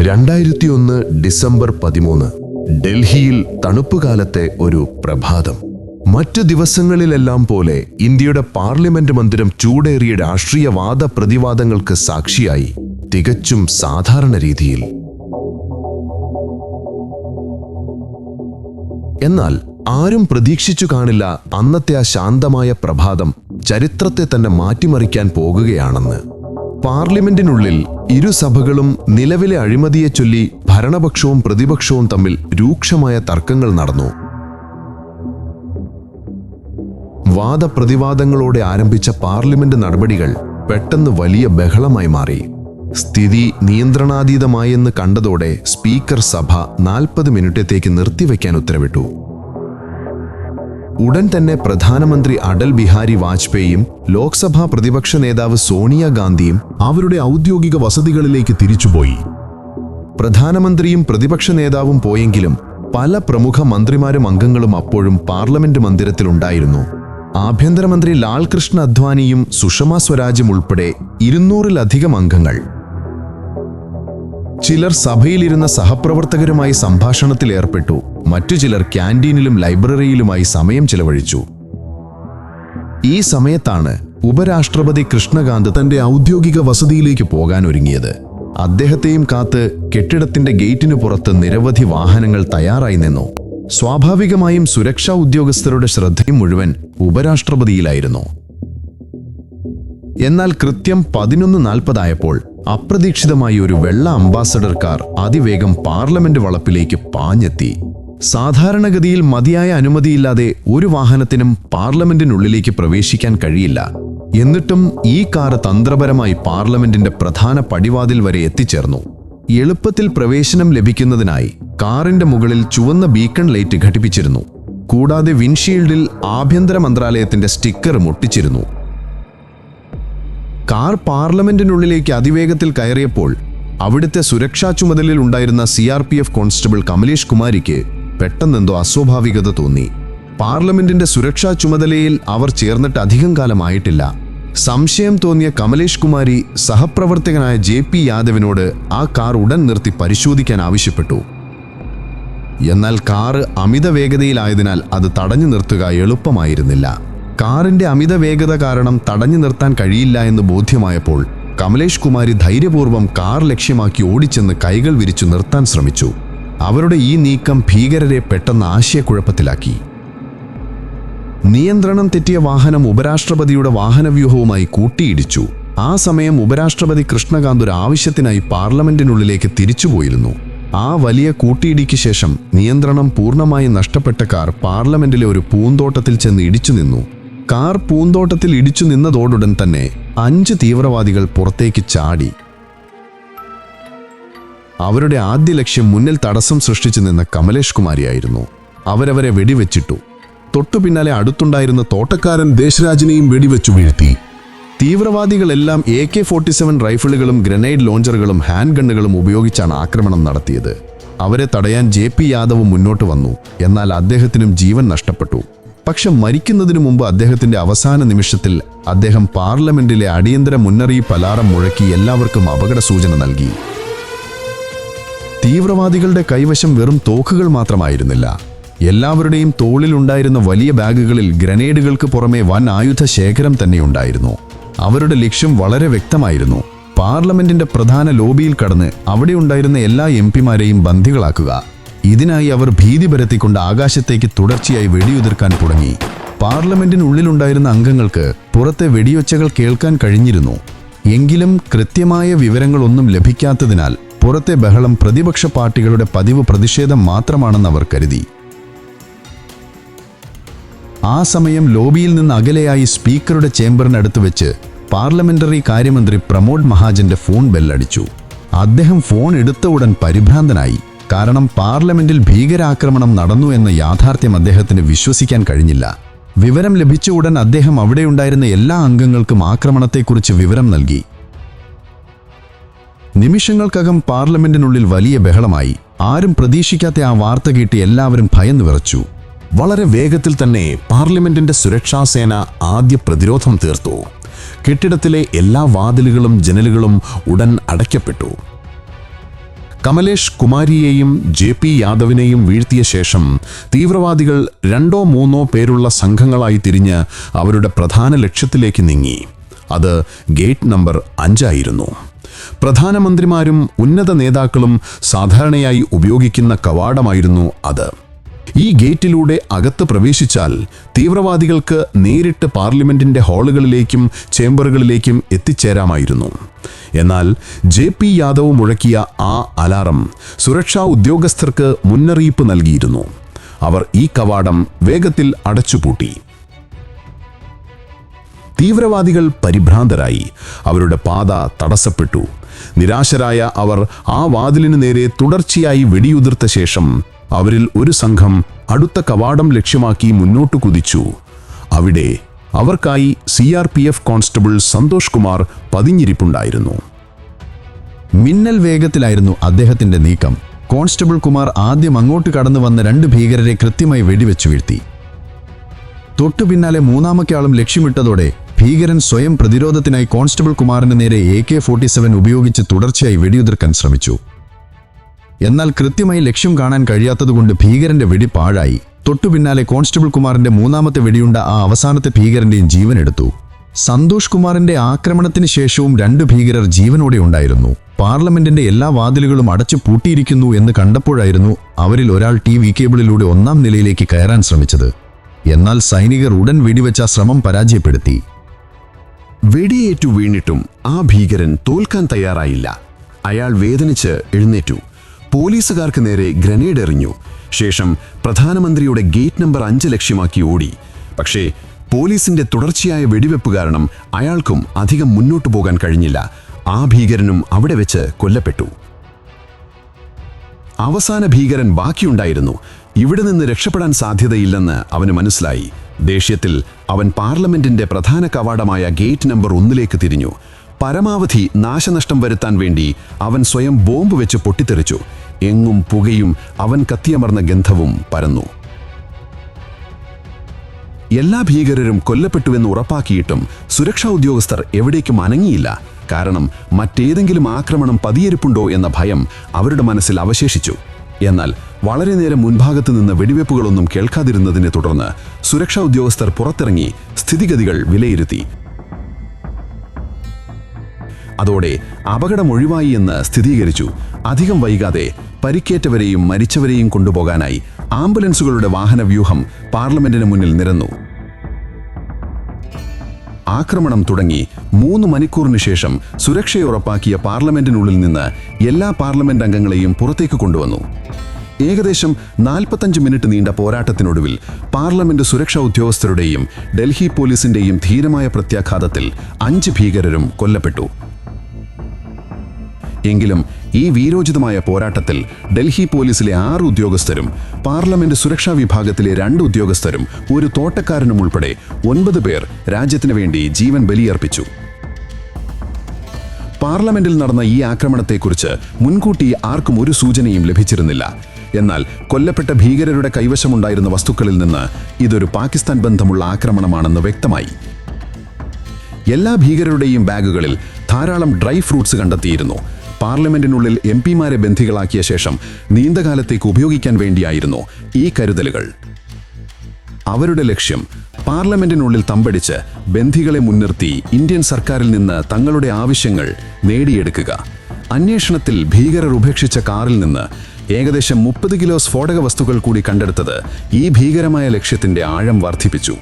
രണ്ടായിരത്തി ഒന്ന് ഡിസംബർ പതിമൂന്ന് ഡൽഹിയിൽ തണുപ്പുകാലത്തെ ഒരു പ്രഭാതം. മറ്റു ദിവസങ്ങളിലെല്ലാം പോലെ ഇന്ത്യയുടെ പാർലമെന്റ് മന്ദിരം ചൂടേറിയ രാഷ്ട്രീയ വാദപ്രതിവാദങ്ങൾക്ക് സാക്ഷിയായി തികച്ചും സാധാരണ രീതിയിൽ. എന്നാൽ ആരും പ്രതീക്ഷിച്ചു കാണില്ല അന്നത്തെ ആ ശാന്തമായ പ്രഭാതം ചരിത്രത്തെ തന്നെ മാറ്റിമറിക്കാൻ പോകുകയാണെന്ന്. പാർലമെന്റിനുള്ളിൽ ഇരുസഭകളും നിലവിലെ അഴിമതിയെ ചൊല്ലി ഭരണപക്ഷവും പ്രതിപക്ഷവും തമ്മിൽ രൂക്ഷമായ തർക്കങ്ങൾ നടന്നു. വാദപ്രതിവാദങ്ങളോടെ ആരംഭിച്ച പാർലമെന്റ് നടപടികൾ പെട്ടെന്ന് വലിയ ബഹളമായി മാറി. സ്ഥിതി നിയന്ത്രണാതീതമായെന്ന് കണ്ടതോടെ സ്പീക്കർ സഭ നാൽപ്പത് മിനിറ്റത്തേക്ക് നിർത്തിവെക്കാൻ ഉത്തരവിട്ടു. ഉടൻ തന്നെ പ്രധാനമന്ത്രി അടൽ ബിഹാരി വാജ്പേയിയും ലോക്സഭാ പ്രതിപക്ഷ നേതാവ് സോണിയാഗാന്ധിയും അവരുടെ ഔദ്യോഗിക വസതികളിലേക്ക് തിരിച്ചുപോയി. പ്രധാനമന്ത്രിയും പ്രതിപക്ഷ നേതാവും പോയെങ്കിലും പല പ്രമുഖ മന്ത്രിമാരും അംഗങ്ങളും അപ്പോഴും പാർലമെന്റ് മന്ദിരത്തിലുണ്ടായിരുന്നു. ആഭ്യന്തരമന്ത്രി ലാൽകൃഷ്ണ അദ്വാനിയും സുഷമ സ്വരാജും ഉൾപ്പെടെ ഇരുന്നൂറിലധികം അംഗങ്ങൾ. ചിലർ സഭയിലിരുന്ന സഹപ്രവർത്തകരുമായി സംഭാഷണത്തിൽ ഏർപ്പെട്ടു. മറ്റു ചിലർ ക്യാന്റീനിലും ലൈബ്രറിയിലുമായി സമയം ചിലവഴിച്ചു. ഈ സമയത്താണ് ഉപരാഷ്ട്രപതി കൃഷ്ണകാന്ത് തന്റെ ഔദ്യോഗിക വസതിയിലേക്ക് പോകാൻ ഒരുങ്ങിയത്. അദ്ദേഹത്തെയും കാത്ത് കെട്ടിടത്തിന്റെ ഗേറ്റിനു പുറത്ത് നിരവധി വാഹനങ്ങൾ തയ്യാറായി നിന്നു. സ്വാഭാവികമായും സുരക്ഷാ ഉദ്യോഗസ്ഥരുടെ ശ്രദ്ധയും മുഴുവൻ ഉപരാഷ്ട്രപതിയിലായിരുന്നു. എന്നാൽ കൃത്യം പതിനൊന്ന് നാൽപ്പതായപ്പോൾ അപ്രതീക്ഷിതമായി ഒരു വെള്ള അംബാസഡർ കാർ അതിവേഗം പാർലമെന്റ് വളപ്പിലേക്ക് പാഞ്ഞെത്തി. സാധാരണഗതിയിൽ മതിയായ അനുമതിയില്ലാതെ ഒരു വാഹനത്തിനും പാർലമെന്റിനുള്ളിലേക്ക് പ്രവേശിക്കാൻ കഴിയില്ല. എന്നിട്ടും ഈ കാർ തന്ത്രപരമായി പാർലമെന്റിന്റെ പ്രധാന പടിവാതിൽ വരെ എത്തിച്ചേർന്നു. എളുപ്പത്തിൽ പ്രവേശനം ലഭിക്കുന്നതിനായി കാറിന്റെ മുകളിൽ ചുവന്ന ബീക്കൺ ലൈറ്റ് ഘടിപ്പിച്ചിരുന്നു. കൂടാതെ വിൻഷീൽഡിൽ ആഭ്യന്തര മന്ത്രാലയത്തിന്റെ സ്റ്റിക്കറും ഒട്ടിച്ചിരുന്നു. കാർ പാർലമെന്റിനുള്ളിലേക്ക് അതിവേഗത്തിൽ കയറിയപ്പോൾ അവിടുത്തെ സുരക്ഷാ ചുമതലയിൽ ഉണ്ടായിരുന്ന C R P F constable Kamlesh കുമാരിക്ക് പെട്ടെന്നെന്തോ അസ്വാഭാവികത തോന്നി. പാർലമെന്റിന്റെ സുരക്ഷാ ചുമതലയിൽ അവർ ചേർന്നിട്ട് അധികം കാലമായിട്ടില്ല. സംശയം തോന്നിയ കമലേഷ് കുമാരി സഹപ്രവർത്തകനായ ജെ പി യാദവിനോട് ആ കാർ ഉടൻ നിർത്തി പരിശോധിക്കാൻ ആവശ്യപ്പെട്ടു. എന്നാൽ കാറ് അമിത വേഗതയിലായതിനാൽ അത് തടഞ്ഞു നിർത്തുക എളുപ്പമായിരുന്നില്ല. കാറിന്റെ അമിത വേഗത കാരണം തടഞ്ഞു നിർത്താൻ കഴിയില്ല എന്ന് ബോധ്യമായപ്പോൾ കമലേഷ് കുമാരി ധൈര്യപൂർവം കാർ ലക്ഷ്യമാക്കി ഓടിച്ചെന്ന് കൈകൾ വിരിച്ചു നിർത്താൻ ശ്രമിച്ചു. അവരുടെ ഈ നീക്കം ഭീകരരെ പെട്ടെന്ന് ആശയക്കുഴപ്പത്തിലാക്കി. നിയന്ത്രണം തെറ്റിയ വാഹനം ഉപരാഷ്ട്രപതിയുടെ വാഹനവ്യൂഹവുമായി കൂട്ടിയിടിച്ചു. ആ സമയം ഉപരാഷ്ട്രപതി കൃഷ്ണകാന്ത് ഒരു ആവശ്യത്തിനായി പാർലമെന്റിനുള്ളിലേക്ക് തിരിച്ചുപോയിരുന്നു. ആ വലിയ കൂട്ടിയിടിക്ക് ശേഷം നിയന്ത്രണം പൂർണമായി നഷ്ടപ്പെട്ട കാർ പാർലമെന്റിലെ ഒരു പൂന്തോട്ടത്തിൽ ചെന്ന് ഇടിച്ചു നിന്നു കാർ പൂന്തോട്ടത്തിൽ ഇടിച്ചു നിന്നതോടുടൻ തന്നെ അഞ്ച് തീവ്രവാദികൾ പുറത്തേക്ക് ചാടി. അവരുടെ ആദ്യ ലക്ഷ്യം മുന്നിൽ തടസ്സം സൃഷ്ടിച്ചു നിന്ന കമലേഷ് കുമാരിയായിരുന്നു. അവരവരെ വെടിവെച്ചിട്ടു. തൊട്ടു പിന്നാലെ അടുത്തുണ്ടായിരുന്ന തോട്ടക്കാരൻ ദേശരാജിനെയും വെടിവെച്ചു വീഴ്ത്തി. തീവ്രവാദികളെല്ലാം എ കെ ഫോർട്ടി സെവൻ റൈഫിളുകളും ഗ്രനേഡ് ലോഞ്ചറുകളും ഹാൻഡ് ഗണ്ണുകളും ഉപയോഗിച്ചാണ് ആക്രമണം നടത്തിയത്. അവരെ തടയാൻ ജെ പി യാദവ് മുന്നോട്ട് വന്നു. എന്നാൽ അദ്ദേഹത്തിനും ജീവൻ നഷ്ടപ്പെട്ടു. പക്ഷെ മരിക്കുന്നതിനു മുമ്പ് അദ്ദേഹത്തിന്റെ അവസാന നിമിഷത്തിൽ അദ്ദേഹം പാർലമെന്റിലെ അടിയന്തര മുന്നറിയിപ്പ് അലാറം മുഴക്കി എല്ലാവർക്കും അപകട സൂചന നൽകി. തീവ്രവാദികളുടെ കൈവശം വെറും തോക്കുകൾ മാത്രമായിരുന്നില്ല. എല്ലാവരുടെയും തോളിലുണ്ടായിരുന്ന വലിയ ബാഗുകളിൽ ഗ്രനേഡുകൾക്ക് പുറമെ വൻ ആയുധ ശേഖരം തന്നെയുണ്ടായിരുന്നു. അവരുടെ ലക്ഷ്യം വളരെ വ്യക്തമായിരുന്നു. പാർലമെന്റിന്റെ പ്രധാന ലോബിയിൽ കടന്ന് അവിടെ ഉണ്ടായിരുന്ന എല്ലാ എം പിമാരെയും ബന്ദികളാക്കുക. ഇതിനായി അവർ ഭീതി പരത്തിക്കൊണ്ട് ആകാശത്തേക്ക് തുടർച്ചയായി വെടിയുതിർക്കാൻ തുടങ്ങി. പാർലമെന്റിനുള്ളിലുണ്ടായിരുന്ന അംഗങ്ങൾക്ക് പുറത്തെ വെടിയൊച്ചകൾ കേൾക്കാൻ കഴിഞ്ഞിരുന്നു. എങ്കിലും കൃത്യമായ വിവരങ്ങളൊന്നും ലഭിക്കാത്തതിനാൽ പുറത്തെ ബഹളം പ്രതിപക്ഷ പാർട്ടികളുടെ പതിവ് പ്രതിഷേധം മാത്രമാണെന്ന് അവർ കരുതി. ആ സമയം ലോബിയിൽ നിന്ന് അകലെയായി സ്പീക്കറുടെ ചേംബറിനടുത്ത് വെച്ച് പാർലമെന്ററി കാര്യമന്ത്രി പ്രമോദ് മഹാജന്റെ ഫോൺ ബെല്ലടിച്ചു. അദ്ദേഹം ഫോൺ എടുത്ത ഉടൻ പരിഭ്രാന്തനായി. കാരണം പാർലമെന്റിൽ ഭീകരാക്രമണം നടന്നു എന്ന യാഥാർത്ഥ്യം അദ്ദേഹത്തിന് വിശ്വസിക്കാൻ കഴിഞ്ഞില്ല. വിവരം ലഭിച്ച ഉടൻ അദ്ദേഹം അവിടെയുണ്ടായിരുന്ന എല്ലാ അംഗങ്ങൾക്കും ആക്രമണത്തെക്കുറിച്ച് വിവരം നൽകി. നിമിഷങ്ങൾക്കകം പാർലമെന്റിനുള്ളിൽ വലിയ ബഹളമായി. ആരും പ്രതീക്ഷിക്കാത്ത ആ വാർത്ത കേട്ട് എല്ലാവരും ഭയന്നു വിറച്ചു. വളരെ വേഗത്തിൽ തന്നെ പാർലമെന്റിന്റെ സുരക്ഷാ സേന ആദ്യ പ്രതിരോധം തീർത്തു. കെട്ടിടത്തിലെ എല്ലാ വാതിലുകളും ജനലുകളും ഉടൻ അടയ്ക്കപ്പെട്ടു. കമലേഷ് കുമാരിയെയും ജെ പി യാദവിനെയും വീഴ്ത്തിയ ശേഷം തീവ്രവാദികൾ രണ്ടോ മൂന്നോ പേരുള്ള സംഘങ്ങളായി തിരിഞ്ഞ് അവരുടെ പ്രധാന ലക്ഷ്യത്തിലേക്ക് നീങ്ങി. അത് ഗേറ്റ് നമ്പർ അഞ്ചായിരുന്നു. പ്രധാനമന്ത്രിമാരും ഉന്നത നേതാക്കളും സാധാരണയായി ഉപയോഗിക്കുന്ന കവാടമായിരുന്നു അത്. ഈ ഗേറ്റിലൂടെ അകത്ത് പ്രവേശിച്ചാൽ തീവ്രവാദികൾക്ക് നേരിട്ട് പാർലമെന്റിന്റെ ഹാളുകളിലേക്കും ചേംബറുകളിലേക്കും എത്തിച്ചേരാമായിരുന്നു. എന്നാൽ ജെ പി യാദവ് മുഴക്കിയ ആ അലാറം സുരക്ഷാ ഉദ്യോഗസ്ഥർക്ക് മുന്നറിയിപ്പ് നൽകിയിരുന്നു. അവർ ഈ കവാടം വേഗത്തിൽ അടച്ചുപൂട്ടി. തീവ്രവാദികൾ പരിഭ്രാന്തരായി. അവരുടെ പാത തടസ്സപ്പെട്ടു. നിരാശരായ അവർ ആ വാതിലിനു നേരെ തുടർച്ചയായി വെടിയുതിർത്ത ശേഷം അവരിൽ ഒരു സംഘം അടുത്ത കവാടം ലക്ഷ്യമാക്കി മുന്നോട്ടു കുതിച്ചു. അവിടെ അവർക്കായി C R P F constable Santosh Kumar പതിഞ്ഞിരിപ്പുണ്ടായിരുന്നു. മിന്നൽ വേഗത്തിലായിരുന്നു അദ്ദേഹത്തിന്റെ നീക്കം. കോൺസ്റ്റബിൾ കുമാർ ആദ്യം അങ്ങോട്ട് കടന്നു വന്ന രണ്ട് ഭീകരരെ കൃത്യമായി വെടിവെച്ചു വീഴ്ത്തി. തൊട്ടു പിന്നാലെ ആളും ലക്ഷ്യമിട്ടതോടെ ഭീകരൻ സ്വയം പ്രതിരോധത്തിനായി കോൺസ്റ്റബിൾ കുമാറിന് നേരെ എ കെ ഫോർട്ടി സെവൻ ഉപയോഗിച്ച് തുടർച്ചയായി വെടിയുതിർക്കാൻ ശ്രമിച്ചു. എന്നാൽ കൃത്യമായി ലക്ഷ്യം കാണാൻ കഴിയാത്തതുകൊണ്ട് ഭീകരന്റെ വെടി പാഴായി. തൊട്ടു പിന്നാലെ കോൺസ്റ്റബിൾ കുമാറിന്റെ മൂന്നാമത്തെ വെടിയുണ്ട ആ അവസാനത്തെ ഭീകരന്റെയും ജീവനെടുത്തു. സന്തോഷ് കുമാറിന്റെ ആക്രമണത്തിന് ശേഷവും രണ്ട് ഭീകരർ ജീവനോടെ ഉണ്ടായിരുന്നു. പാർലമെന്റിന്റെ എല്ലാ വാതിലുകളും അടച്ചു പൂട്ടിയിരിക്കുന്നു എന്ന് കണ്ടപ്പോഴായിരുന്നു അവരിൽ ഒരാൾ ടി വി കേബിളിലൂടെ ഒന്നാം നിലയിലേക്ക് കയറാൻ ശ്രമിച്ചത്. എന്നാൽ സൈനികർ ഉടൻ വെടിവെച്ച ശ്രമം പരാജയപ്പെടുത്തി. വെടിയേറ്റു വീണിട്ടും ആ ഭീകരൻ തോൽക്കാൻ തയ്യാറായില്ല. അയാൾ വേദനിച്ച് എഴുന്നേറ്റു. പോലീസുകാർക്ക് നേരെ ഗ്രനേഡ് എറിഞ്ഞു. ശേഷം പ്രധാനമന്ത്രിയുടെ ഗേറ്റ് നമ്പർ അഞ്ച് ലക്ഷ്യമാക്കി ഓടി. പക്ഷേ പോലീസിന്റെ തുടർച്ചയായ വെടിവെപ്പ് കാരണം അയാൾക്കും അധികം മുന്നോട്ടു പോകാൻ കഴിഞ്ഞില്ല. ആ ഭീകരനും അവിടെ വെച്ച് കൊല്ലപ്പെട്ടു. അവസാന ഭീകരൻ ബാക്കിയുണ്ടായിരുന്നു. ഇവിടെ നിന്ന് രക്ഷപ്പെടാൻ സാധ്യതയില്ലെന്ന് അവന് മനസ്സിലായി. ദേഷ്യത്തിൽ അവൻ പാർലമെന്റിന്റെ പ്രധാന കവാടമായ ഗേറ്റ് നമ്പർ ഒന്നിലേക്ക് തിരിഞ്ഞു. പരമാവധി നാശനഷ്ടം വരുത്താൻ വേണ്ടി അവൻ സ്വയം ബോംബ് വെച്ച് പൊട്ടിത്തെറിച്ചു. എങ്ങും പുകയും അവൻ കത്തിയമർന്ന ഗന്ധവും പരന്നു. എല്ലാ ഭീകരരും കൊല്ലപ്പെട്ടുവെന്ന് ഉറപ്പാക്കിയിട്ടും സുരക്ഷാ ഉദ്യോഗസ്ഥർ എവിടേക്കും അനങ്ങിയില്ല. കാരണം മറ്റേതെങ്കിലും ആക്രമണം പതിയിരിപ്പുണ്ടോ എന്ന ഭയം അവരുടെ മനസ്സിൽ അവശേഷിച്ചു. എന്നാൽ വളരെ നേരം മുൻഭാഗത്ത് നിന്ന് വെടിവെപ്പുകളൊന്നും കേൾക്കാതിരുന്നതിനെ തുടർന്ന് സുരക്ഷാ ഉദ്യോഗസ്ഥർ പുറത്തിറങ്ങി സ്ഥിതിഗതികൾ വിലയിരുത്തി. അതോടെ അപകടം ഒഴിവായി എന്ന് സ്ഥിരീകരിച്ചു. അധികം വൈകാതെ പരിക്കേറ്റവരെയും മരിച്ചവരെയും കൊണ്ടുപോകാനായി ആംബുലൻസുകളുടെ വാഹനവ്യൂഹം പാർലമെന്റിന് മുന്നിൽ നിരന്നു. ആക്രമണം തുടങ്ങി. മൂന്ന് മണിക്കൂറിനു ശേഷം സുരക്ഷയുറപ്പാക്കിയ പാർലമെന്റിനുള്ളിൽ നിന്ന് എല്ലാ പാർലമെന്റ് അംഗങ്ങളെയും പുറത്തേക്ക് കൊണ്ടുവന്നു. ഏകദേശം നാൽപ്പത്തഞ്ച് മിനിറ്റ് നീണ്ട പോരാട്ടത്തിനൊടുവിൽ പാർലമെന്റ് സുരക്ഷാ ഉദ്യോഗസ്ഥരുടെയും ഡൽഹി പോലീസിന്റെയും ധീരമായ പ്രത്യാഘാതത്തിൽ അഞ്ച് ഭീകരരും കൊല്ലപ്പെട്ടു. എങ്കിലും ഈ വീരോചിതമായ പോരാട്ടത്തിൽ ഡൽഹി പോലീസിലെ ആറ് ഉദ്യോഗസ്ഥരും പാർലമെന്റ് സുരക്ഷാ വിഭാഗത്തിലെ രണ്ട് ഉദ്യോഗസ്ഥരും ഒരു തോട്ടക്കാരനും ഉൾപ്പെടെ ഒൻപത് പേർ രാജ്യത്തിനു വേണ്ടി ജീവൻ ബലിയർപ്പിച്ചു. പാർലമെന്റിൽ നടന്ന ഈ ആക്രമണത്തെക്കുറിച്ച് മുൻകൂട്ടി ആർക്കും ഒരു സൂചനയും ലഭിച്ചിരുന്നില്ല. എന്നാൽ കൊല്ലപ്പെട്ട ഭീകരരുടെ കൈവശമുണ്ടായിരുന്ന വസ്തുക്കളിൽ നിന്ന് ഇതൊരു പാകിസ്ഥാൻ ബന്ധമുള്ള ആക്രമണമാണെന്ന് വ്യക്തമായി. എല്ലാ ഭീകരരുടെയും ബാഗുകളിൽ ധാരാളം ഡ്രൈ ഫ്രൂട്ട്സ് കണ്ടെത്തിയിരുന്നു. പാർലമെന്റിനുള്ളിൽ എം പിമാരെ ബന്ധികളാക്കിയ ശേഷം നീണ്ടകാലത്തേക്ക് ഉപയോഗിക്കാൻ വേണ്ടിയായിരുന്നു ഈ കരുതലുകൾ. അവരുടെ ലക്ഷ്യം പാർലമെന്റിനുള്ളിൽ തമ്പടിച്ച് ബന്ധികളെ മുൻനിർത്തി ഇന്ത്യൻ സർക്കാരിൽ നിന്ന് തങ്ങളുടെ ആവശ്യങ്ങൾ നേടിയെടുക്കുക. അന്വേഷണത്തിൽ ഭീകരർ ഉപേക്ഷിച്ച കാറിൽ നിന്ന് ഏകദേശം മുപ്പത് കിലോ സ്ഫോടക വസ്തുക്കൾ കൂടി കണ്ടെടുത്തത് ഈ ഭീകരമായ ലക്ഷ്യത്തിന്റെ ആഴം വർദ്ധിപ്പിച്ചു.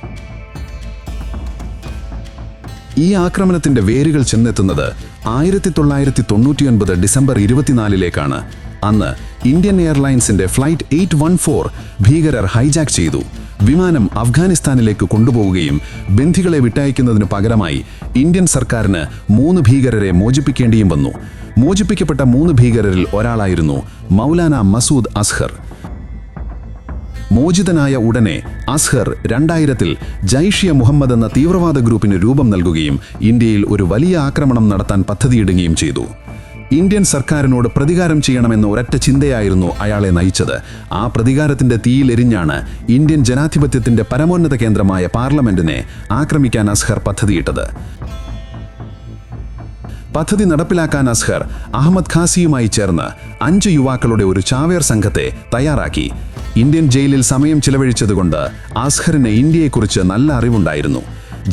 ഈ ആക്രമണത്തിന്റെ വേരുകൾ ചെന്നെത്തുന്നത് ആയിരത്തി തൊള്ളായിരത്തി തൊണ്ണൂറ്റിയൊൻപത് ഡിസംബർ ഇരുപത്തിനാലിലേക്കാണ്. അന്ന് ഇന്ത്യൻ എയർലൈൻസിന്റെ ഫ്ലൈറ്റ് എയ്റ്റ് വൺ ഫോർ ഭീകരർ ഹൈജാക്ക് ചെയ്തു. വിമാനം അഫ്ഗാനിസ്ഥാനിലേക്ക് കൊണ്ടുപോവുകയും ബന്ധികളെ വിട്ടയക്കുന്നതിന് പകരമായി ഇന്ത്യൻ സർക്കാരിന് മൂന്ന് ഭീകരരെ മോചിപ്പിക്കേണ്ടിയും വന്നു. മോചിപ്പിക്കപ്പെട്ട മൂന്ന് ഭീകരരിൽ ഒരാളായിരുന്നു മൗലാന മസൂദ് അസ്ഹർ. മോചിതനായ ഉടനെ അസ്ഹർ രണ്ടായിരത്തിൽ ജൈഷിയ മുഹമ്മദ് എന്ന തീവ്രവാദ ഗ്രൂപ്പിന് രൂപം നൽകുകയും ഇന്ത്യയിൽ ഒരു വലിയ ആക്രമണം നടത്താൻ പദ്ധതിയിടുകയും ചെയ്തു. ഇന്ത്യൻ സർക്കാരിനോട് പ്രതികാരം ചെയ്യണമെന്ന ഒരൊറ്റ ചിന്തയായിരുന്നു അയാളെ നയിച്ചത്. ആ പ്രതികാരത്തിന്റെ തീയിലെരിഞ്ഞാണ് ഇന്ത്യൻ ജനാധിപത്യത്തിന്റെ പരമോന്നത കേന്ദ്രമായ പാർലമെന്റിനെ ആക്രമിക്കാൻ അസ്ഹർ പദ്ധതിയിട്ടത്. പദ്ധതി നടപ്പിലാക്കാൻ അസ്ഹർ അഹമ്മദ് ഖാസിയുമായി ചേർന്ന് അഞ്ച് യുവാക്കളുടെ ഒരു ചാവേർ സംഘത്തെ തയ്യാറാക്കി. ഇന്ത്യൻ ജയിലിൽ സമയം ചിലവഴിച്ചതുകൊണ്ട് അസ്ഹറിന് ഇന്ത്യയെക്കുറിച്ച് നല്ല അറിവുണ്ടായിരുന്നു.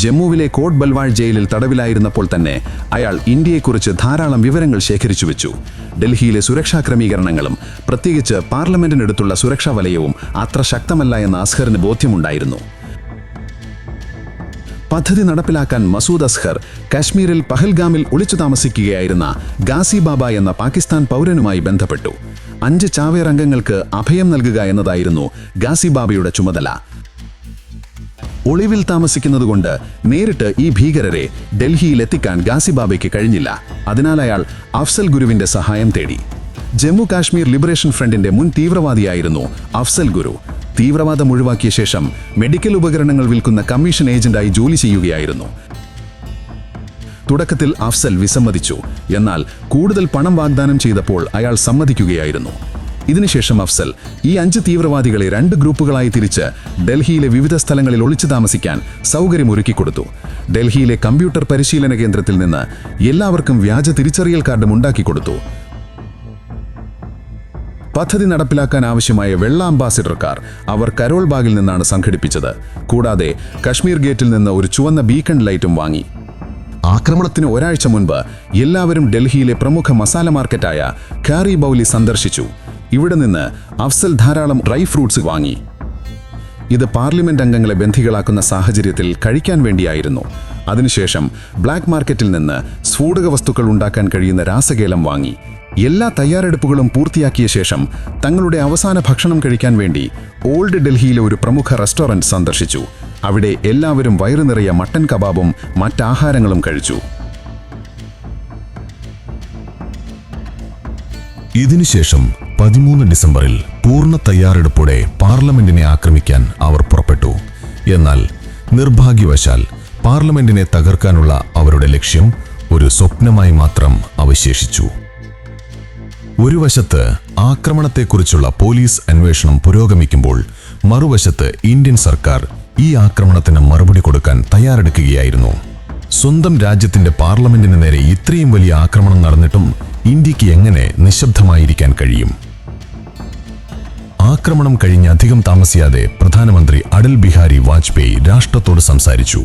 ജമ്മുവിലെ കോട്ട് ബൽവാൾ ജയിലിൽ തടവിലായിരുന്നപ്പോൾ തന്നെ അയാൾ ഇന്ത്യയെക്കുറിച്ച് ധാരാളം വിവരങ്ങൾ ശേഖരിച്ചു വെച്ചു. ഡൽഹിയിലെ സുരക്ഷാ ക്രമീകരണങ്ങളും പ്രത്യേകിച്ച് പാർലമെന്റിനടുത്തുള്ള സുരക്ഷാ വലയവും അത്ര ശക്തമല്ല എന്ന് അസ്ഹറിന് ബോധ്യമുണ്ടായിരുന്നു. പദ്ധതി നടപ്പിലാക്കാൻ മസൂദ് അസ്ഹർ കാശ്മീരിൽ പഹൽഗാമിൽ ഒളിച്ചു താമസിക്കുകയായിരുന്ന ഗാസി ബാബ എന്ന പാകിസ്ഥാൻ പൗരനുമായി ബന്ധപ്പെട്ടു. അഞ്ച് ചാവേർ അംഗങ്ങൾക്ക് അഭയം നൽകുക എന്നതായിരുന്നു ഗാസി ബാബയുടെ ചുമതല. ഒളിവിൽ താമസിക്കുന്നതുകൊണ്ട് നേരിട്ട് ഈ ഭീകരരെ ഡൽഹിയിൽ എത്തിക്കാൻ ഗാസിബാബയ്ക്ക് കഴിഞ്ഞില്ല. അതിനാൽ അയാൾ അഫ്സൽ ഗുരുവിന്റെ സഹായം തേടി. ജമ്മു കാശ്മീർ ലിബറേഷൻ ഫ്രണ്ടിന്റെ മുൻ തീവ്രവാദിയായിരുന്നു അഫ്സൽ ഗുരു. തീവ്രവാദം ഒഴിവാക്കിയ ശേഷം മെഡിക്കൽ ഉപകരണങ്ങൾ വിൽക്കുന്ന കമ്മീഷൻ ഏജന്റായി ജോലി ചെയ്യുകയായിരുന്നു. തുടക്കത്തിൽ അഫ്സൽ വിസമ്മതിച്ചു. എന്നാൽ കൂടുതൽ പണം വാഗ്ദാനം ചെയ്തപ്പോൾ അയാൾ സമ്മതിക്കുകയായിരുന്നു. ഇതിനുശേഷം അഫ്സൽ ഈ അഞ്ച് തീവ്രവാദികളെ രണ്ട് ഗ്രൂപ്പുകളായി തിരിച്ച് ഡൽഹിയിലെ വിവിധ സ്ഥലങ്ങളിൽ ഒളിച്ചു താമസിക്കാൻ സൗകര്യമൊരുക്കിക്കൊടുത്തു ഡൽഹിയിലെ കമ്പ്യൂട്ടർ പരിശീലന കേന്ദ്രത്തിൽ നിന്ന് എല്ലാവർക്കും വ്യാജ തിരിച്ചറിയൽ കാർഡും ഉണ്ടാക്കിക്കൊടുത്തു പദ്ധതി നടപ്പിലാക്കാൻ ആവശ്യമായ വെള്ള അംബാസിഡർ കാർ അവർ കരോൾ ബാഗിൽ നിന്നാണ് സംഘടിപ്പിച്ചത്. കൂടാതെ കശ്മീർ ഗേറ്റിൽ നിന്ന് ഒരു ചുവന്ന ബീക്കൺ ലൈറ്റും വാങ്ങി. ആക്രമണത്തിന് ഒരാഴ്ച മുൻപ് എല്ലാവരും ഡൽഹിയിലെ പ്രമുഖ മസാല മാർക്കറ്റായ ഖാരി ബൗലി സന്ദർശിച്ചു. ഇവിടെ നിന്ന് അഫ്സൽ ധാരാളം ഡ്രൈ ഫ്രൂട്ട്സ് വാങ്ങി. ഇത് പാർലമെന്റ് അംഗങ്ങളെ ബന്ധികളാക്കുന്ന സാഹചര്യത്തിൽ കഴിക്കാൻ വേണ്ടിയായിരുന്നു. അതിനുശേഷം ബ്ലാക്ക് മാർക്കറ്റിൽ നിന്ന് സ്ഫോടക വസ്തുക്കൾ ഉണ്ടാക്കാൻ കഴിയുന്ന രാസകേലം വാങ്ങി. എല്ലാ തയ്യാറെടുപ്പുകളും പൂർത്തിയാക്കിയ ശേഷം തങ്ങളുടെ അവസാന ഭക്ഷണം കഴിക്കാൻ വേണ്ടി ഓൾഡ് ഡൽഹിയിലെ ഒരു പ്രമുഖ റെസ്റ്റോറന്റ് സന്ദർശിച്ചു. അവിടെ എല്ലാവരും വയറു നിറയ മട്ടൻ കബാബും മറ്റാഹാരങ്ങളും കഴിച്ചു. ഇതിനുശേഷം പതിമൂന്ന് ഡിസംബറിൽ പൂർണ തയ്യാറെടുപ്പോടെ പാർലമെന്റിനെ ആക്രമിക്കാൻ അവർ പുറപ്പെട്ടു. എന്നാൽ നിർഭാഗ്യവശാൽ പാർലമെന്റിനെ തകർക്കാനുള്ള അവരുടെ ലക്ഷ്യം ഒരു സ്വപ്നമായി മാത്രം അവശേഷിച്ചു. ഒരു വശത്ത് ആക്രമണത്തെക്കുറിച്ചുള്ള പോലീസ് അന്വേഷണം പുരോഗമിക്കുമ്പോൾ മറുവശത്ത് ഇന്ത്യൻ സർക്കാർ ഈ ആക്രമണത്തിന് മറുപടി കൊടുക്കാൻ തയ്യാറെടുക്കുകയായിരുന്നു. സ്വന്തം രാജ്യത്തിന്റെ പാർലമെന്റിന് നേരെ ഇത്രയും വലിയ ആക്രമണം നടന്നിട്ടും ഇന്ത്യയ്ക്ക് എങ്ങനെ നിശബ്ദമായിരിക്കാൻ കഴിയും? ആക്രമണം കഴിഞ്ഞ് അധികം താമസിയാതെ പ്രധാനമന്ത്രി അടൽ ബിഹാരി വാജ്പേയി രാഷ്ട്രത്തോട് സംസാരിച്ചു.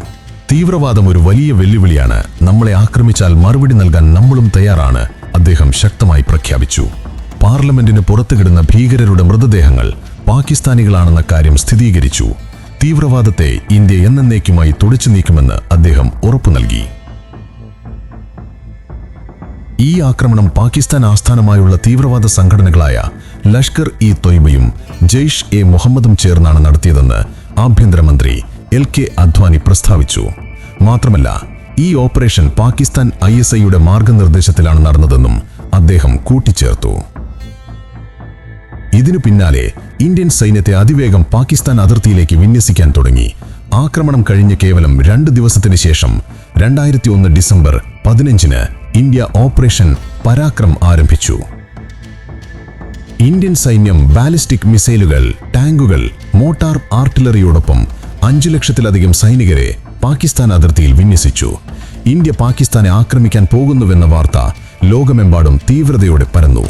തീവ്രവാദം ഒരു വലിയ വെല്ലുവിളിയാണ്. നമ്മളെ ആക്രമിച്ചാൽ മറുപടി നൽകാൻ നമ്മളും തയ്യാറാണ്. അദ്ദേഹം ശക്തമായി പ്രഖ്യാപിച്ചു. പാർലമെന്റിന് പുറത്തു കിടന്ന ഭീകരരുടെ മൃതദേഹങ്ങൾ പാകിസ്ഥാനികളാണെന്ന കാര്യം സ്ഥിരീകരിച്ചു. തീവ്രവാദത്തെ ഇന്ത്യ എന്നേക്കുമായി തുടച്ചു നീക്കുമെന്ന് അദ്ദേഹം ഉറപ്പു നൽകി. ഈ ആക്രമണം പാകിസ്ഥാൻ ആസ്ഥാനമായുള്ള തീവ്രവാദ സംഘടനകളായ ലഷ്കർ ഇ തൊയ്ബയും ജെയ്ഷ് എ മുഹമ്മദും ചേർന്നാണ് നടത്തിയതെന്ന് ആഭ്യന്തരമന്ത്രി എൽ കെ അദ്വാനി പ്രസ്താവിച്ചു. മാത്രമല്ല ഈ ഓപ്പറേഷൻ പാകിസ്ഥാൻ ഐ എസ് ഐയുടെ മാർഗനിർദ്ദേശത്തിലാണ് നടന്നതെന്നും അദ്ദേഹം കൂട്ടിച്ചേർത്തു. ഇതിനു പിന്നാലെ ഇന്ത്യൻ സൈന്യത്തെ അതിവേഗം പാകിസ്ഥാൻ അതിർത്തിയിലേക്ക് വിന്യസിക്കാൻ തുടങ്ങി. ആക്രമണം കഴിഞ്ഞ് കേവലം രണ്ട് ദിവസത്തിന് ശേഷം രണ്ടായിരത്തി ഒന്ന് ഡിസംബർ പതിനഞ്ചിന് ഇന്ത്യ ഓപ്പറേഷൻ പരാക്രം ആരംഭിച്ചു. ഇന്ത്യൻ സൈന്യം ബാലിസ്റ്റിക് മിസൈലുകൾ ടാങ്കുകൾ മോട്ടാർ ആർട്ടിലറിയോടൊപ്പം അഞ്ചു ലക്ഷത്തിലധികം സൈനികരെ പാകിസ്ഥാൻ അതിർത്തിയിൽ വിന്യസിച്ചു. ഇന്ത്യ പാകിസ്ഥാനെ ആക്രമിക്കാൻ പോകുന്നുവെന്ന വാർത്ത ലോകമെമ്പാടും തീവ്രതയോടെ പരന്നു.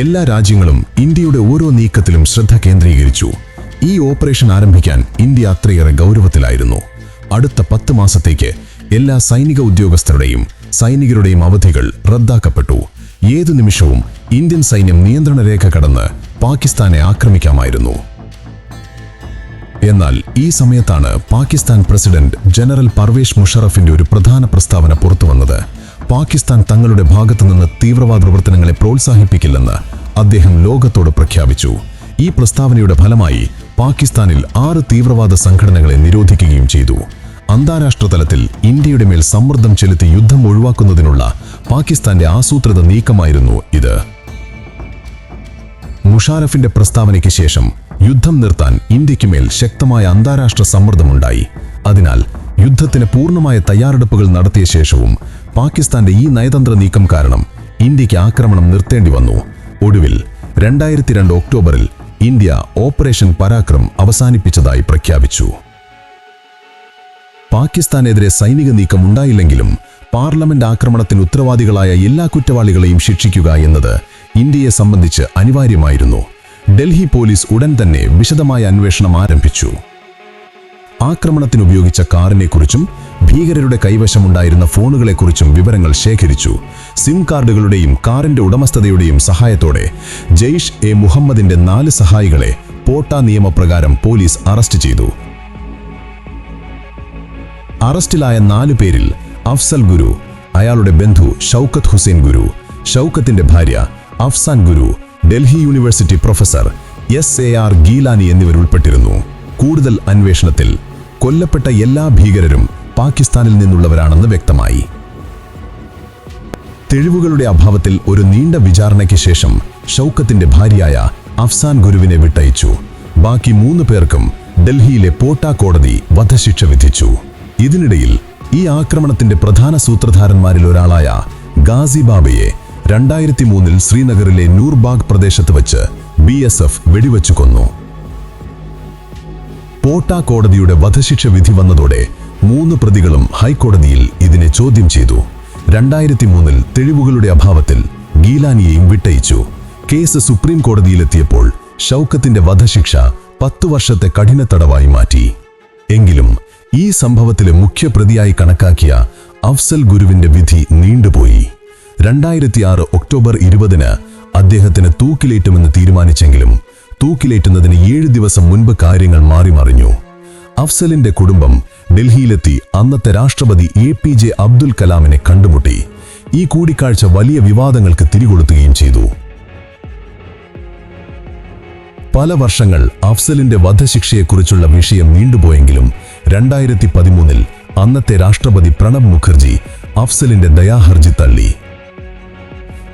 എല്ലാ രാജ്യങ്ങളും ഇന്ത്യയുടെ ഓരോ നീക്കത്തിലും ശ്രദ്ധ കേന്ദ്രീകരിച്ചു. ഈ ഓപ്പറേഷൻ ആരംഭിക്കാൻ ഇന്ത്യ അത്രയേറെ ഗൗരവത്തിലായിരുന്നു. അടുത്ത പത്ത് മാസത്തേക്ക് എല്ലാ സൈനിക ഉദ്യോഗസ്ഥരുടെയും സൈനികരുടെയും അവധികൾ റദ്ദാക്കപ്പെട്ടു. ഏതു നിമിഷവും ഇന്ത്യൻ സൈന്യം നിയന്ത്രണ രേഖ കടന്ന് പാകിസ്ഥാനെ ആക്രമിക്കാമായിരുന്നു. എന്നാൽ ഈ സമയത്താണ് പാകിസ്ഥാൻ പ്രസിഡന്റ് ജനറൽ പർവേഷ് മുഷറഫിന്റെ ഒരു പ്രധാന പ്രസ്താവന പുറത്തുവന്നത്. പാകിസ്ഥാൻ തങ്ങളുടെ ഭാഗത്തു നിന്ന് തീവ്രവാദ പ്രവർത്തനങ്ങളെ പ്രോത്സാഹിപ്പിക്കില്ലെന്ന് അദ്ദേഹം ലോകത്തോട് പ്രഖ്യാപിച്ചു. ഈ പ്രസ്താവനയുടെ ഫലമായി പാകിസ്ഥാനിൽ ആറ് തീവ്രവാദ സംഘടനകളെ നിരോധിക്കുകയും ചെയ്തു. അന്താരാഷ്ട്ര തലത്തിൽ ഇന്ത്യയുടെ മേൽ സമ്മർദ്ദം ചെലുത്തി യുദ്ധം ഒഴിവാക്കുന്നതിനുള്ള പാകിസ്ഥാന്റെ ആസൂത്രിത നീക്കമായിരുന്നു ഇത്. മുഷാരഫിന്റെ പ്രസ്താവനയ്ക്ക് ശേഷം യുദ്ധം നിർത്താൻ ഇന്ത്യയ്ക്ക് മേൽ ശക്തമായ അന്താരാഷ്ട്ര സമ്മർദ്ദമുണ്ടായി. അതിനാൽ യുദ്ധത്തിന് പൂർണമായ തയ്യാറെടുപ്പുകൾ നടത്തിയ ശേഷവും പാകിസ്ഥാന്റെ ഈ നയതന്ത്ര നീക്കം കാരണം ഇന്ത്യയ്ക്ക് ആക്രമണം നിർത്തേണ്ടി വന്നു. ഒടുവിൽ രണ്ടായിരത്തി രണ്ട് ഒക്ടോബറിൽ ഇന്ത്യ ഓപ്പറേഷൻ പരാക്രം അവസാനിപ്പിച്ചതായി പ്രഖ്യാപിച്ചു. പാകിസ്ഥാനെതിരെ സൈനിക നീക്കം ഉണ്ടായില്ലെങ്കിലും പാർലമെന്റ് ആക്രമണത്തിന് ഉത്തരവാദികളായ എല്ലാ കുറ്റവാളികളെയും ശിക്ഷിക്കുക എന്നത് ഇന്ത്യയെ സംബന്ധിച്ച് അനിവാര്യമായിരുന്നു. ഡൽഹി പോലീസ് ഉടൻ തന്നെ വിശദമായ അന്വേഷണം ആരംഭിച്ചു. ആക്രമണത്തിനുപയോഗിച്ച കാറിനെക്കുറിച്ചും ഭീകരരുടെ കൈവശമുണ്ടായിരുന്ന ഫോണുകളെക്കുറിച്ചും വിവരങ്ങൾ ശേഖരിച്ചു. സിം കാർഡുകളുടെയും കാറിന്റെ ഉടമസ്ഥതയുടെയും സഹായത്തോടെ ജെയ്ഷ് എ മുഹമ്മദിന്റെ നാല് സഹായികളെ പോട്ട നിയമപ്രകാരം പോലീസ് അറസ്റ്റ് ചെയ്തു. അറസ്റ്റിലായ നാലു പേരിൽ അഫ്സൽ ഗുരു അയാളുടെ ബന്ധു ഷൗക്കത്ത് ഹുസൈൻ ഗുരു ഷൗക്കത്തിന്റെ ഭാര്യ Afsan Guru Delhi university professor S A R Geelani എന്നിവരുൾപ്പെട്ടിരുന്നു കൂടുതൽ അന്വേഷണത്തിൽ കൊല്ലപ്പെട്ട എല്ലാ ഭീകരരും പാകിസ്ഥാനിൽ നിന്നുള്ളവരാണെന്ന് വ്യക്തമായി. തെളിവുകളുടെ അഭാവത്തിൽ ഒരു നീണ്ട വിചാരണയ്ക്ക് ശേഷം ഷൗക്കത്തിന്റെ ഭാര്യയായ അഫ്സാൻ ഗുരുവിനെ വിട്ടയച്ചു. ബാക്കി മൂന്ന് പേർക്കും ഡൽഹിയിലെ പോട്ട കോടതി വധശിക്ഷ വിധിച്ചു. ഇതിനിടയിൽ ഈ ആക്രമണത്തിന്റെ പ്രധാന സൂത്രധാരന്മാരിൽ ഒരാളായ ഗാസി ബാബയെ രണ്ടായിരത്തി മൂന്നിൽ ശ്രീനഗറിലെ നൂർബാഗ് പ്രദേശത്ത് വച്ച് ബി എസ് എഫ് വെടിവെച്ചു കൊന്നു. പോട്ട കോടതിയുടെ വധശിക്ഷ വിധി വന്നതോടെ മൂന്ന് പ്രതികളും ഹൈക്കോടതിയിൽ ഇതിനെ ചോദ്യം ചെയ്തു. രണ്ടായിരത്തി മൂന്നിൽ തെളിവുകളുടെ അഭാവത്തിൽ ഗീലാനിയെയും വിട്ടയച്ചു. കേസ് സുപ്രീം കോടതിയിലെത്തിയപ്പോൾ ഷൗക്കത്തിന്റെ വധശിക്ഷ പത്തു വർഷത്തെ കഠിന തടവായി മാറ്റി. എങ്കിലും ഈ സംഭവത്തിലെ മുഖ്യപ്രതിയായി കണക്കാക്കിയ അഫ്സൽ ഗുരുവിന്റെ വിധി നീണ്ടുപോയി. രണ്ടായിരത്തിയാറ് ഒക്ടോബർ ഇരുപതിന് അദ്ദേഹത്തിന് തൂക്കിലേറ്റുമെന്ന് തീരുമാനിച്ചെങ്കിലും തൂക്കിലേറ്റുന്നതിന് ഏഴ് ദിവസം മുൻപ് കാര്യങ്ങൾ മാറിമറിഞ്ഞു അഫ്സലിന്റെ കുടുംബം ഡൽഹിയിലെത്തി അന്നത്തെ രാഷ്ട്രപതി എ പി ജെ അബ്ദുൽ കലാമിനെ കണ്ടുമുട്ടി. ഈ കൂടിക്കാഴ്ച വലിയ വിവാദങ്ങൾക്ക് തിരികൊളുത്തുകയും ചെയ്തു. പല വർഷങ്ങൾ അഫ്സലിന്റെ വധശിക്ഷയെക്കുറിച്ചുള്ള വിഷയം നീണ്ടുപോയെങ്കിലും രണ്ടായിരത്തി പതിമൂന്നിൽ അന്നത്തെ രാഷ്ട്രപതി പ്രണബ് മുഖർജി അഫ്സലിന്റെ ദയാഹർജി തള്ളി.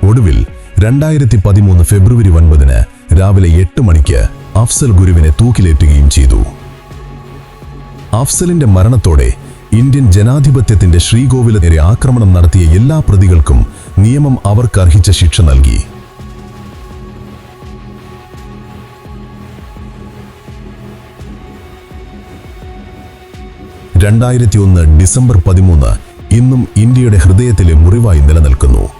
ഒടുവിൽ രണ്ടായിരത്തി പതിമൂന്ന് ഫെബ്രുവരി ഒൻപതിന് രാവിലെ എട്ട് മണിക്ക് അഫ്സൽ ഗുരുവിനെ തൂക്കിലേറ്റുകയും ചെയ്തു. അഫ്സലിന്റെ മരണത്തോടെ ഇന്ത്യൻ ജനാധിപത്യത്തിന്റെ ശ്രീകോവില നേരെ ആക്രമണം നടത്തിയ എല്ലാ പ്രതികൾക്കും നിയമം അവർക്ക് അർഹിച്ച ശിക്ഷ നൽകി. രണ്ടായിരത്തി ഒന്ന് ഡിസംബർ പതിമൂന്ന് ഇന്നും ഇന്ത്യയുടെ ഹൃദയത്തിലെ മുറിവായി നിലനിൽക്കുന്നു.